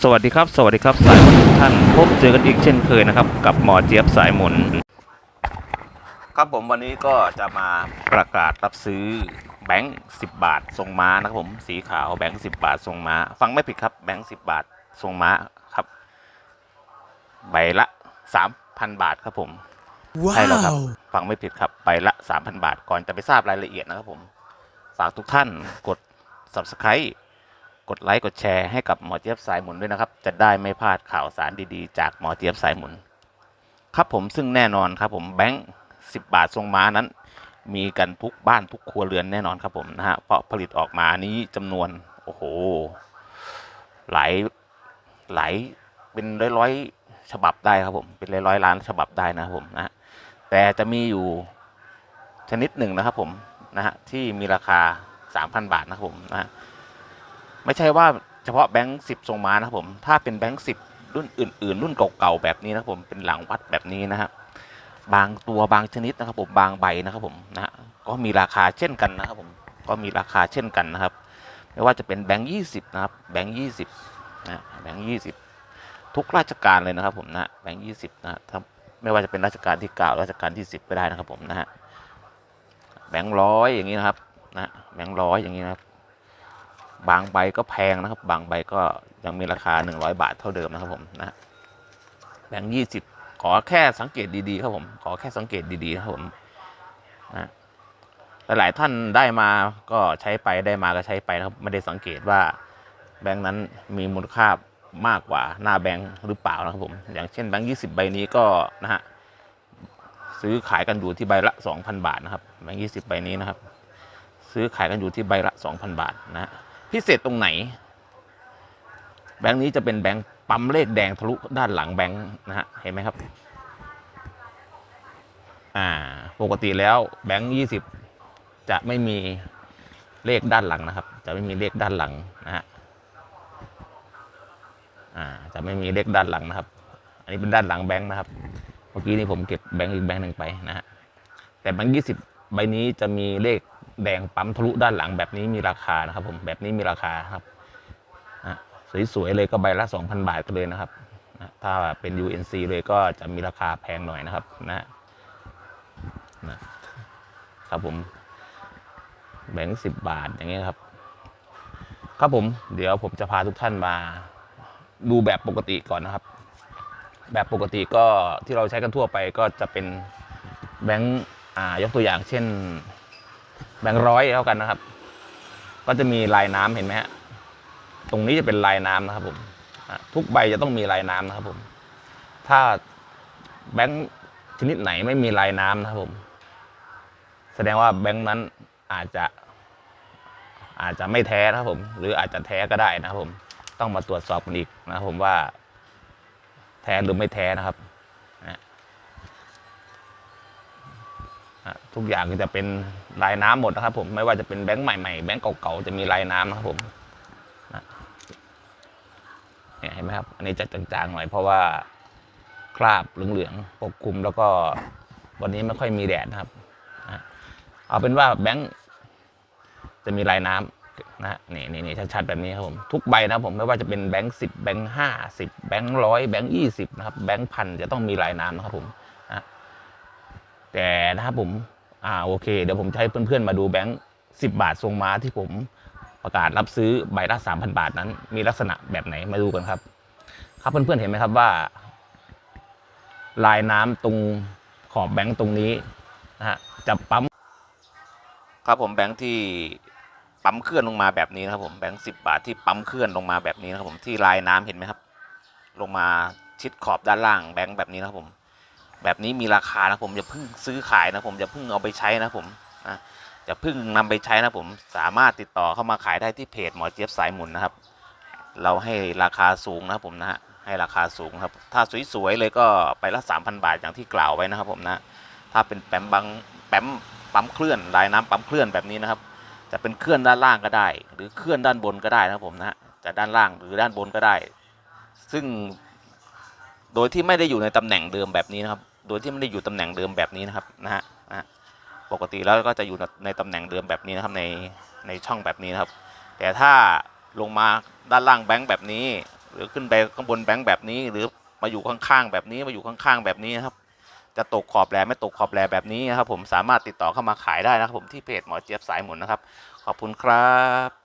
สวัสดีครับ สวัสดีครับ สายหมุนทุกท่านพบเจอกันอีกเช่นเคยนะครับ กับหมอเจี๊ยบสายหมุน ครับผมวันนี้ก็จะมาประกาศรับซื้อแบงค์สิบาททรงม้านะครับผมสีขาวแบงค์สิบาททรงม้า ฟังไม่ผิดครับแบงค์สิบาททรงม้าครับ ใบละสามพันบาทครับผมใช่แล้วครับ ฟังไม่ผิดครับใบละ3,000บาทก่อนจะไปทราบรายละเอียดนะครับผม ฝากทุกท่านกด subscribe กดไลค์กดแชร์ให้กับหมอเจี๊ยบสายหมุนด้วยนะครับ จะได้ไม่พลาดข่าวสารดีๆ จากหมอเจี๊ยบสายหมุน ครับผมซึ่งแน่นอนครับผมแบงค์สิบาททรงม้านั้น มีกันทุกบ้านทุกครัวเรือนแน่นอนครับผมนะฮะเพราะผลิตออกมานี้จำนวนโอ้โหหลายหลายเป็นร้อยร้อยๆฉบับได้ครับผมเป็นร้อยร้อยๆล้านฉบับได้นะครับผมนะฮะแต่จะมีอยู่ชนิดหนึ่งนะครับผมนะฮะที่มีราคา 3,000 บาทนะครับผมนะ ไม่ใช่ว่าเฉพาะแบงค์สิบทรงม้านะครับผม ถ้าเป็นแบงค์สิบรุ่นอื่น ๆ รุ่นเก่าๆแบบนี้นะครับผมเป็นหลังวัดแบบนี้นะฮะบบางตัวบางชนิดนะครับผมบางใบนะครับผมนะฮะก็มีราคาเช่นกันนะครับผมก็มีราคาเช่นกันนะครับ ไม่ว่าจะเป็นแบงค์ยี่สิบนะครับแบงค์ยี่สิบนะแบงค์ยี่สิบทุกราชการเลยนะครับผมนะแบงค์ยี่สิบนะฮะถ้าไม่ว่าจะเป็นราชการที่เก้าราชการที่สิบก็ได้นะครับผมนะฮะแบงค์ร้อยอย่างนี้นะครับนะแบงค์ร้อยอย่างนี้นะครับ บางใบก็แพงนะครับ บางใบก็ยังมีราคา 100 บาทเท่าเดิมนะครับผมนะแบงค์ยี่สิบขอแค่สังเกตดีๆครับผมขอแค่สังเกตดีๆนะครับผมนะหลายๆท่านได้มาก็ใช้ไปได้มาก็ใช้ไปนะครับไม่ได้สังเกตว่าแบงค์นั้นมีมูลค่ามากกว่าหน้าแบงค์หรือเปล่านะครับผมอย่างเช่นแบงค์ยี่สิบใบนี้ก็นะฮะซื้อขายกันอยู่ที่ใบละ 2,000 บาทนะครับแบงค์ยี่สิบใบนี้นะครับ ซื้อขายกันอยู่ที่ใบละ 2,000 บาทนะฮะ พิเศษตรงไหน แบงค์นี้จะเป็นแบงค์ปั๊มเลขแดงทะลุด้านหลังแบงค์นะฮะเห็นไหมครับอ่าปกติแล้วแบงค์ยี่สิบจะไม่มีเลขด้านหลังนะครับ จะไม่มีเลขด้านหลังนะฮะอ่าจะไม่มีเลขด้านหลังนะครับ อันนี้เป็นด้านหลังแบงค์นะครับ เมื่อกี้นี้ผมเก็บแบงค์อีกแบงค์หนึ่งไปนะฮะแต่แบงค์ยี่สิบใบนี้จะมีเลข แดงปั๊มทะลุด้านหลังแบบนี้มีราคานะครับ ผมแบบนี้มีราคาครับนะสวยๆเลยก็ใบละ 2,000 บาทกันเลยนะครับถ้าเป็น UNC เลยก็จะมีราคาแพงหน่อยนะครับนะนะครับผมแบงค์สิบบาทอย่างเงี้ยครับ ครับผมเดี๋ยวผมจะพาทุกท่านมาดูแบบปกติก่อนนะครับ แบบปกติก็ที่เราใช้กันทั่วไปก็จะเป็นแบงค์อ่ายกตัวอย่างเช่น แบงค์ร้อยเท่ากันนะครับ ก็จะมีลายน้ำเห็นไหมฮะตรงนี้จะเป็นลายน้ำนะครับผมทุกใบจะต้องมีลายน้ำนะครับผม ถ้าแบงค์ชนิดไหนไม่มีลายน้ำนะครับผม แสดงว่าแบงค์นั้นอาจจะ อาจจะไม่แท้นะครับผม หรืออาจจะแท้ก็ได้นะครับผม ต้องมาตรวจสอบกันอีกนะครับผมว่า แท้หรือไม่แท้นะครับนะอะ ทุกอย่างจะเป็นลายน้ำหมดนะครับผมไม่ว่าจะเป็นแบงค์ใหม่ๆแบงค์เก่าๆจะมีลายน้ำนะครับผมเนี่ยเห็นไหมครับ อันนี้จะจางๆหน่อยเพราะว่าคราบเหลืองๆปกคลุมแล้วก็วันนี้ไม่ค่อยมีแดดนะครับเอาเป็นว่าแบงค์จะมีลายน้ำนะนี่นี่นี่ชัดๆแบบนี้ครับผมทุกใบนะครับผมไม่ว่าจะเป็นแบงค์สิบแบงค์ห้าสิบแบงค์ร้อยแบงค์ยี่สิบนะครับแบงค์พันจะต้องมีลายน้ำนะครับผม แต่นะครับผมอ่าโอเค เดี๋ยวผมจะให้เพื่อนๆมาดูแบงค์สิบบาททรงม้าที่ผมประกาศรับซื้อใบละสามพันบาทนั้น มีลักษณะแบบไหนมาดูกันครับ ครับเพื่อนๆเห็นไหมครับว่า ลายน้ำตรงขอบแบงค์ตรงนี้นะฮะจะปั๊ม ครับผมแบงค์ที่ปั๊มเคลื่อนลงมาแบบนี้นะครับผมแบงค์สิบาทที่ปั๊มเคลื่อนลงมาแบบนี้นะครับผมที่ลายน้ำเห็นไหมครับ ลงมาชิดขอบด้านล่างแบงค์แบบนี้นะครับผม แบบนี้มีราคานะผมอย่าเพิ่งซื้อขายนะผมอย่าเพิ่งเอาไปใช้นะผมนะอย่าเพิ่งนำไปใช้นะผมสามารถติดต่อเข้ามาขายได้ที่เพจหมอเจี๊ยบสายหมุนนะครับ เราให้ราคาสูงนะผมนะฮะให้ราคาสูงครับ ถ้าสวยๆเลยก็ไปละ 3,000 บาทอย่างที่กล่าวไว้นะครับผมนะถ้าเป็นแปมบังแปมปั๊มเคลื่อนลายน้ำปั๊มเคลื่อนแบบนี้นะครับ จะเป็นเคลื่อนด้านล่างก็ได้ หรือเคลื่อนด้านบนก็ได้นะผมนะฮะจะด้านล่างหรือด้านบนก็ได้ ซึ่งโดยที่ไม่ได้อยู่ในตำแหน่งเดิมแบบนี้นะครับ โดยที่ไม่ได้อยู่ตำแหน่งเดิมแบบนี้นะครับนะฮะปกติแล้วก็จะอยู่ในตำแหน่งเดิมแบบนี้นะครับในในช่องแบบนี้นะครับ แต่ถ้าลงมาด้านล่างแบงค์แบบนี้ หรือขึ้นไปข้างบนแบงค์แบบนี้ หรือมาอยู่ข้างๆแบบนี้มาอยู่ข้างๆแบบนี้นะครับ จะตกขอบแหลไม่ตกขอบแหลแบบนี้นะครับ ผมสามารถติดต่อเข้ามาขายได้นะครับ ผมที่เพจหมอเจี๊ยบสายหมุนนะครับ ขอบคุณครับ